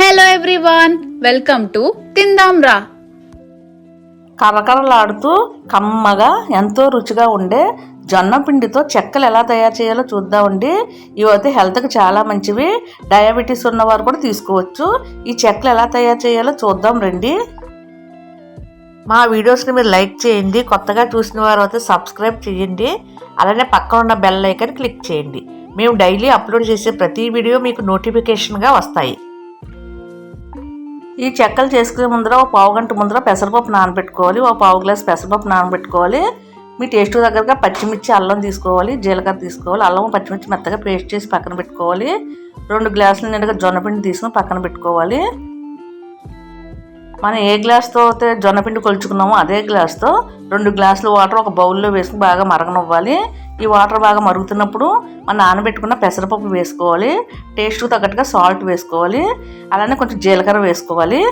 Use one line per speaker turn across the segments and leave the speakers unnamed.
Hello everyone welcome to తిందాం రా
కరకరలాడుతూ కమ్మగా ఎంతో రుచిగా ఉండే జొన్న పిండితో చెక్కలు ఎలా తయారు చేయాలో చూద్దామండి ఇవైతే హెల్త్కి చాలా మంచివి. డయాబెటీస్ ఉన్నవారు కూడా తీసుకోవచ్చు. ఈ చెక్కలు ఎలా తయారు చేయాలో చూద్దాం రండి. మా వీడియోస్ని మీరు లైక్ చేయండి. కొత్తగా చూసిన వారు అయితే సబ్స్క్రైబ్ చేయండి. అలానే పక్కన ఉన్న బెల్ ఐకన్ క్లిక్ చేయండి. మేము డైలీ అప్లోడ్ చేసే ప్రతి వీడియో మీకు నోటిఫికేషన్గా వస్తాయి. ఈ చెక్కలు చేసుకునే ముందర ఒక పావు గంట ముందర పెసరపప్పు నానబెట్టుకోవాలి. ఒక పావు గ్లాస్ పెసరపప్పు నానబెట్టుకోవాలి. మీ టేస్ట్ దగ్గరగా పచ్చిమిర్చి అల్లం తీసుకోవాలి. జీలకర్ర తీసుకోవాలి. అల్లం పచ్చిమిర్చి మెత్తగా పేస్ట్ చేసి పక్కన పెట్టుకోవాలి. రెండు గ్లాసులు నిండుగా జొన్నపిండి తీసుకుని పక్కన పెట్టుకోవాలి. మనం ఏ గ్లాస్తో అయితే జొన్నపిండి కొలుచుకున్నామో అదే గ్లాస్తో రెండు గ్లాసులు వాటర్ ఒక బౌల్లో వేసుకుని బాగా మరగనివ్వాలి. ఈ వాటర్ బాగా మరుగుతున్నప్పుడు మనం నానబెట్టుకున్న పెసరపప్పు వేసుకోవాలి టేస్ట్కి తగ్గట్టుగా సాల్ట్ వేసుకోవాలి అలానే కొంచెం జీలకర్ర వేసుకోవాలి.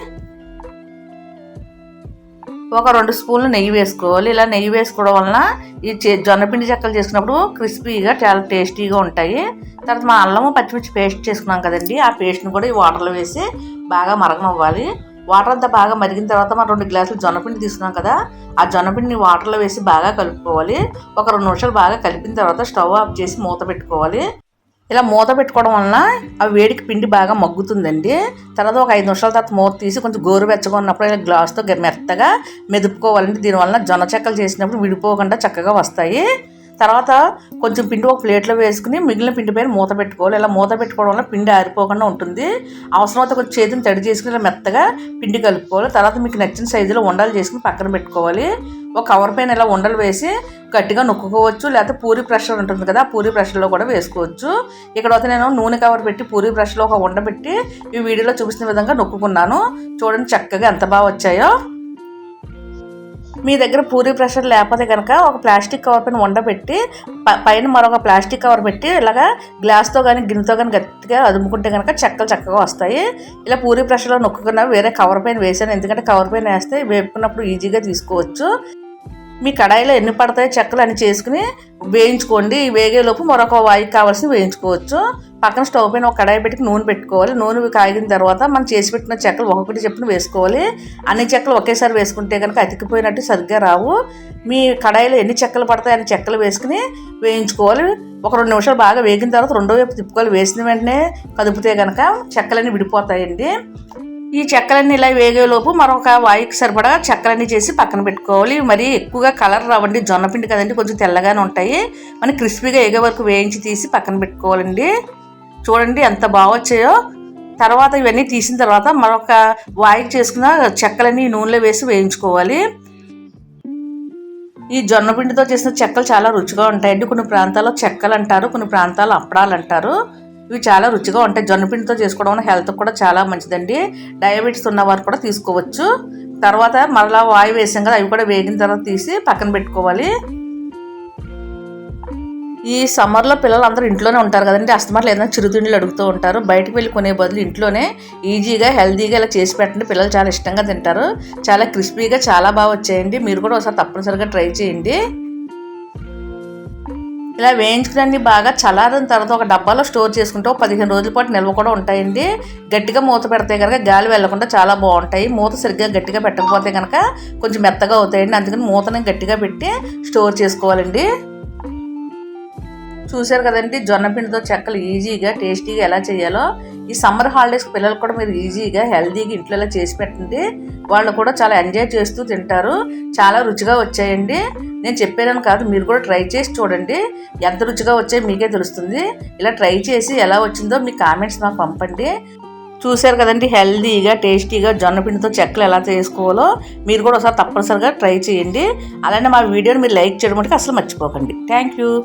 ఒక రెండు స్పూన్లు నెయ్యి వేసుకోవాలి. ఇలా నెయ్యి వేసుకోవడం వలన ఈ జొన్నపిండి చెక్కలు చేసుకున్నప్పుడు క్రిస్పీగా చాలా టేస్టీగా ఉంటాయి. తర్వాత మా అల్లము పచ్చిమిర్చి పేస్ట్ చేసుకున్నాం కదండి ఆ పేస్ట్ని కూడా ఈ వాటర్లో వేసి బాగా మరగనివ్వాలి. వాటర్ అంతా బాగా మరిగిన తర్వాత మనం రెండు గ్లాసులు జొన్నపిండి తీసుకున్నాం కదా ఆ జొన్నపిండిని వాటర్లో వేసి బాగా కలుపుకోవాలి. ఒక రెండు నిమిషాలు బాగా కలిపిన తర్వాత స్టవ్ ఆఫ్ చేసి మూత పెట్టుకోవాలి. ఇలా మూత పెట్టుకోవడం వలన ఆ వేడికి పిండి బాగా మగ్గుతుందండి. తర్వాత ఒక ఐదు నిమిషాల తర్వాత మూత తీసి కొంచెం గోరువెచ్చగా ఉన్నప్పుడు ఇలా గ్లాస్తో మెత్తగా మెదుపుకోవాలండి. దీనివల్ల జొన్న చెక్కలు చేసినప్పుడు విడిపోకుండా చక్కగా వస్తాయి. తర్వాత కొంచెం పిండి ఒక ప్లేట్లో వేసుకుని మిగిలిన పిండి పైన మూత పెట్టుకోవాలి. ఇలా మూత పెట్టుకోవడం వల్ల పిండి ఆరిపోకుండా ఉంటుంది. అవసరమైతే కొంచెం చేతిని తడి చేసుకుని ఇలా మెత్తగా పిండి కలుపుకోవాలి. తర్వాత మీకు నచ్చిన సైజులో ఉండలు చేసుకుని పక్కన పెట్టుకోవాలి. ఒక కవర్ పైన ఇలా ఉండలు వేసి గట్టిగా నొక్కుకోవచ్చు. లేకపోతే పూరి ప్రెషర్ ఉంటుంది కదా ఆ పూరి ప్రెషర్లో కూడా వేసుకోవచ్చు. ఇక్కడ అయితే నేను నూనె కవర్ పెట్టి పూరి బ్రష్లో ఒక ఉండ పెట్టి ఈ వీడియోలో చూపిస్తున్న విధంగా నొక్కుకున్నాను. చూడండి చక్కగా ఎంత బాగా వచ్చాయో. మీ దగ్గర పూరి ప్రెషర్ లేకపోతే కనుక ఒక ప్లాస్టిక్ కవర్ పైన ఉండబెట్టి పైన మరొక ప్లాస్టిక్ కవర్ పెట్టి ఇలాగా గ్లాస్తో కానీ గిన్నెతో కానీ గట్టిగా అదుముకుంటే కనుక చెక్కలు చక్కగా వస్తాయి. ఇలా పూరి ప్రెషర్లో నొక్కుకున్న వేరే కవర్ పైన వేసాను. ఎందుకంటే కవర్ పైన వేస్తే వేపుకున్నప్పుడు ఈజీగా తీసుకోవచ్చు. మీ కడాయిలో ఎన్ని పడతాయో చెక్కలు అని చేసుకుని వేయించుకోండి. వేగేలోపు మరొక వాయికి కావాల్సి వేయించుకోవచ్చు. పక్కన స్టవ్ పైన ఒక కడాయి పెట్టి నూనె పెట్టుకోవాలి. నూనె కాగిన తర్వాత మనం చేసి పెట్టిన చెక్కలు ఒకటి చెప్పున వేసుకోవాలి. అన్ని చెక్కలు ఒకేసారి వేసుకుంటే కనుక అతికిపోయినట్టు సరిగ్గా రావు. మీ కడాయిలో ఎన్ని చెక్కలు పడతాయి అన్ని చెక్కలు వేసుకుని వేయించుకోవాలి. ఒక రెండు నిమిషాలు బాగా వేగిన తర్వాత రెండో వైపు తిప్పుకోవాలి. వేసిన వెంటనే కదుపుతే కనుక చెక్కలన్నీ విడిపోతాయండి. ఈ చెక్కలన్నీ ఇలా వేగేలోపు మరొక వాయుకి సరిపడా చెక్కలన్నీ చేసి పక్కన పెట్టుకోవాలి. మరి ఎక్కువగా కలర్ రావండి. జొన్నపిండి కదండి కొంచెం తెల్లగానే ఉంటాయి. మనం క్రిస్పీగా ఏగే వరకు వేయించి తీసి పక్కన పెట్టుకోవాలండి. చూడండి ఎంత బాగొచ్చాయో తర్వాత ఇవన్నీ తీసిన తర్వాత మరొక వాయికి చేసుకున్న చెక్కలన్నీ నూనెలో వేసి వేయించుకోవాలి. ఈ జొన్న పిండితో చేసిన చెక్కలు చాలా రుచిగా ఉంటాయండి. కొన్ని ప్రాంతాల్లో చెక్కలు అంటారు కొన్ని ప్రాంతాల్లో అప్పడాలు అంటారు. ఇవి చాలా రుచిగా ఉంటాయి. జొన్న పిండితో చేసుకోవడం వల్ల హెల్త్ కూడా చాలా మంచిదండి. డయాబెటీస్ ఉన్నవారు కూడా తీసుకోవచ్చు. తర్వాత మరలా వాయు వేసాం కదా అవి కూడా వేగిన తర్వాత తీసి పక్కన పెట్టుకోవాలి. ఈ సమ్మర్లో పిల్లలు అందరూ ఇంట్లోనే ఉంటారు కదండి. అస్తమాట్లు ఏదైనా చిరుతిండ్లు అడుగుతూ ఉంటారు. బయటకు వెళ్ళి కొనే బదులు ఇంట్లోనే ఈజీగా హెల్తీగా ఇలా చేసి పెట్టండి. పిల్లలు చాలా ఇష్టంగా తింటారు. చాలా క్రిస్పీగా చాలా బాగా వచ్చాయండి. మీరు కూడా ఒకసారి తప్పనిసరిగా ట్రై చేయండి. ఇలా వేయించుకుని బాగా చల్లారిన తర్వాత ఒక డబ్బాలో స్టోర్ చేసుకుంటే ఒక పదిహేను రోజుల పాటు నిల్వ కూడా ఉంటాయండి. గట్టిగా మూత పెడితే కనుక గాలి వెళ్ళకుండా చాలా బాగుంటాయి. మూత సరిగ్గా గట్టిగా పెట్టకపోతే కనుక కొంచెం మెత్తగా అవుతాయండి. అందుకని మూతని గట్టిగా పెట్టి స్టోర్ చేసుకోవాలండి. చూశారు కదండి జొన్న పిండితో చెక్కలు ఈజీగా టేస్టీగా ఎలా చేయాలో. ఈ సమ్మర్ హాలిడేస్ పిల్లలు కూడా మీరు ఈజీగా హెల్తీగా ఇంట్లో ఇలా చేసి పెట్టండి. వాళ్ళు కూడా చాలా ఎంజాయ్ చేస్తూ తింటారు. చాలా రుచిగా వచ్చాయండి. నేను చెప్పానని కాదు మీరు కూడా ట్రై చేసి చూడండి. ఎంత రుచిగా వచ్చాయో మీకే తెలుస్తుంది. ఇలా ట్రై చేసి ఎలా వచ్చిందో మీ కామెంట్స్ నాకు పంపండి. చూశారు కదండి హెల్దీగా టేస్టీగా జొన్న పిండితో చెక్కలు ఎలా చేసుకోవాలో. మీరు కూడా ఒకసారి తప్పనిసరిగా ట్రై చేయండి. అలానే మా వీడియోని మీరు లైక్ చేయడం మటుకు అసలు మర్చిపోకండి. Thank you.